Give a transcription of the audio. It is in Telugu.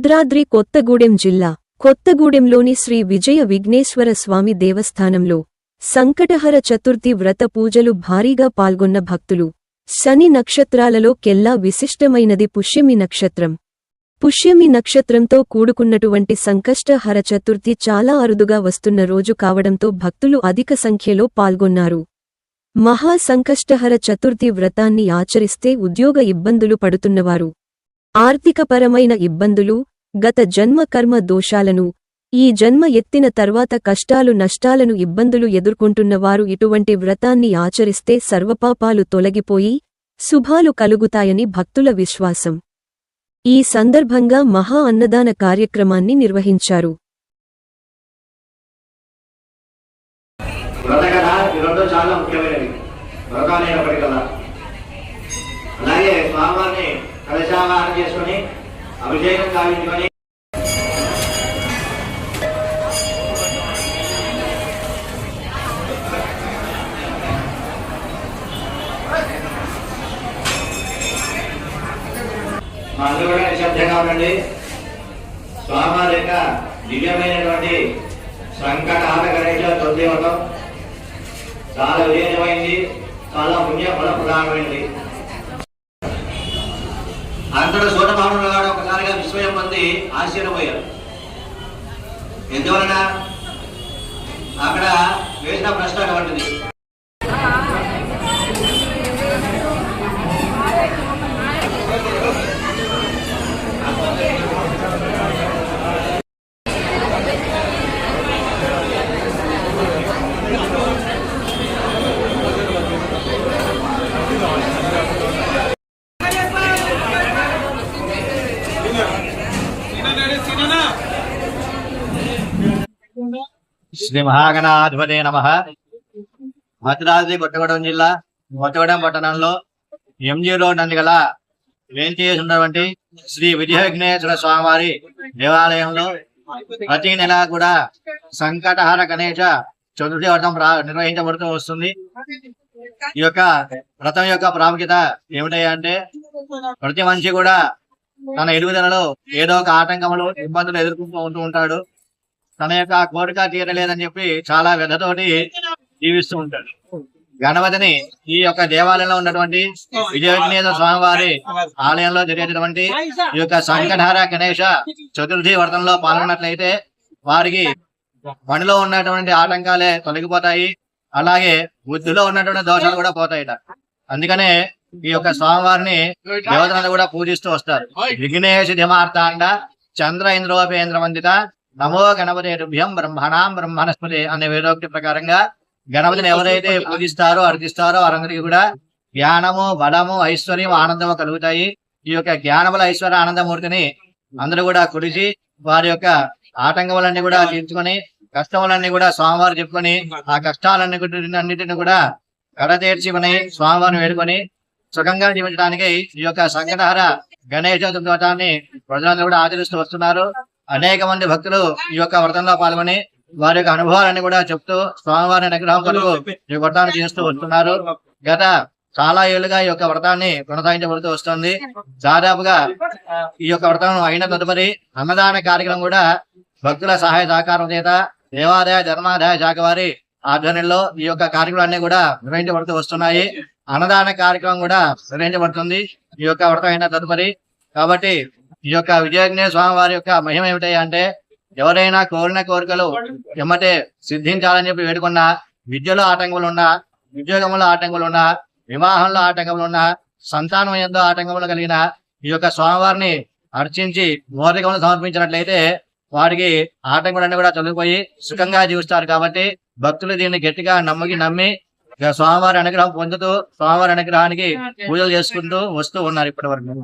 భద్రాద్రి కొత్తగూడెం జిల్లా కొత్తగూడెంలోని శ్రీ విజయ విఘ్నేశ్వర స్వామి దేవస్థానంలో సంకటహర చతుర్థి వ్రత పూజలు భారీగా పాల్గొన్న భక్తులు. శని నక్షత్రాలలో కెల్లా విశిష్టమైనది పుష్యమి నక్షత్రం. పుష్యమి నక్షత్రంతో కూడుకున్నటువంటి సంకష్టహర చతుర్థి చాలా అరుదుగా వస్తున్న రోజు కావడంతో భక్తులు అధిక సంఖ్యలో పాల్గొన్నారు. మహా సంకష్టహర చతుర్థి వ్రతాన్ని ఆచరిస్తే ఉద్యోగ ఇబ్బందులు పడుతున్నవారు. ఆర్థికపరమైన ఇబ్బందులు గత జన్మ కర్మ దోషాలను ఈ జన్మ ఎత్తిన తర్వాత కష్టాలు నష్టాలను ఇబ్బందులు ఎదుర్కొంటున్నవారు ఇటువంటి వ్రతాన్ని ఆచరిస్తే సర్వపాపాలు తొలగిపోయి శుభాలు కలుగుతాయని భక్తుల విశ్వాసం. ఈ సందర్భంగా మహా అన్నదాన కార్యక్రమాన్ని నిర్వహించారు. వ్రత కథ ఈ రెండు చాలా ముఖ్యమైనవి అలాగే స్వామివారిని కలశావాహన చేసుకుని అభిషేకం కావించుకొని మా అందరూ కూడా నిశ్శబ్దంగా ఉండండి. స్వామివారి యొక్క దివ్యమైనటువంటి సంకట ఆటగణేశ చాలా విజయమైంది. చాలా పుణ్య ఫల ప్రధానమైనది అంతటా సూటభావనుడు మంది ఆశ్చర్యపోయారు ఎందువలన? అక్కడ వేసిన ప్రశ్న అటువంటిది. శ్రీ మహాగణాధిపతి నమ. భద్రాద్రి కొత్తగూడెం జిల్లా కొత్తగూడెం పట్టణంలో ఎంజీ రోడ్ నంది గల వేంచేసి ఉన్నటువంటి శ్రీ విజయ స్వామివారి దేవాలయంలో ప్రతి నెల కూడా సంకటహార గణేష చతుర్థి వ్రతం నిర్వహించబడుతూ వస్తుంది. ఈ యొక్క వ్రతం యొక్క ప్రాముఖ్యత ఏమిటంటే ప్రతి మనిషి కూడా తన ఎదుగుదలలో ఏదో ఒక ఆటంకములు ఇబ్బందులు ఎదుర్కొంటూ ఉంటూ ఉంటాడు. తన యొక్క కోరిక తీరలేదని చెప్పి చాలా వ్యధతోటి జీవిస్తూ ఉంటాడు. గణపతిని ఈ యొక్క దేవాలయంలో ఉన్నటువంటి విజయ స్వామి స్వామివారి ఆలయంలో జరిగేటటువంటి ఈ యొక్క సంకటహార గణేష చతుర్థి వ్రతంలో పాల్గొన్నట్లయితే వారికి పనిలో ఉన్నటువంటి ఆటంకాలే తొలగిపోతాయి. అలాగే బుద్ధిలో ఉన్నటువంటి దోషాలు కూడా పోతాయిట. అందుకనే ఈ యొక్క స్వామివారిని దేవతలను కూడా పూజిస్తూ వస్తారు. విఘ్నేశ ధిమార్తాండ చంద్ర ఇంద్రోపేంద్ర వందిత నమో గణపతి రుభ్యం బ్రహ్మణాం బ్రహ్మణస్పతి అనే వేదోక్తి ప్రకారంగా గణపతిని ఎవరైతే పూజిస్తారో అర్చిస్తారో వారందరికీ కూడా జ్ఞానము బలము ఐశ్వర్యం ఆనందము కలుగుతాయి. ఈ యొక్క జ్ఞానబల ఐశ్వర్య ఆనందమూర్తిని అందరూ కూడా కొలిచి వారి యొక్క ఆటంకములన్నీ కూడా తీర్చుకొని కష్టములన్నీ కూడా స్వామివారు చెప్పుకొని ఆ కష్టాలన్నీ కూడా- అన్నిటిని కూడా కడతీర్చుకొని స్వామివారిని వేడుకొని సుఖంగా జీవించడానికి ఈ యొక్క సంకటహర గణేష చతుర్థి వ్రతాన్ని ప్రజలందరూ కూడా ఆచరిస్తూ వస్తున్నారు. అనేక మంది భక్తులు ఈ యొక్క వ్రతంలో పాల్గొని వారి యొక్క అనుభవాలన్నీ కూడా చెప్తూ స్వామివారి అనుగ్రహం కొరకు ఈ వ్రతాన్ని చేస్తూ వస్తున్నారు. గత చాలా ఏళ్ళుగా ఈ యొక్క వ్రతాన్ని కొనసాగించబడుతూ వస్తుంది. దాదాపుగా ఈ యొక్క వ్రతం అయిన తదుపరి అన్నదాన కార్యక్రమం కూడా భక్తుల సహాయ సహకారం చేత దేవాదాయ ధర్మాదాయ శాఖ వారి ఆధ్వర్యంలో ఈ యొక్క కార్యక్రమాలన్నీ కూడా నిర్వహించబడుతూ వస్తున్నాయి. అన్నదాన కార్యక్రమం కూడా నిర్వహించబడుతుంది. ఈ యొక్క వ్రతమైన తదుపరి. కాబట్టి ఈ యొక్క విజయజ్ఞ స్వామి వారి యొక్క మహిమ ఏమిటి అంటే ఎవరైనా కోరిన కోరికలు ఎమ్మటే సిద్ధించాలని చెప్పి వేడుకున్నా విద్యలో ఆటంకములు ఉన్నా ఉద్యోగంలో ఆటంకములు ఉన్నా వివాహంలో ఆటంకములు ఉన్నా సంతానం ఎంతో ఆటంకములు కలిగిన ఈ యొక్క స్వామివారిని అర్చించి మోరికములు సమర్పించినట్లయితే వాడికి ఆటంకులన్నీ కూడా చదివిపోయి సుఖంగా జీవిస్తారు. కాబట్టి భక్తులు దీన్ని గట్టిగా నమ్మకి నమ్మి ఇక స్వామివారి అనుగ్రహం పొందుతూ స్వామివారి అనుగ్రహానికి పూజలు చేసుకుంటూ వస్తూ ఉన్నారు ఇప్పటి వరకు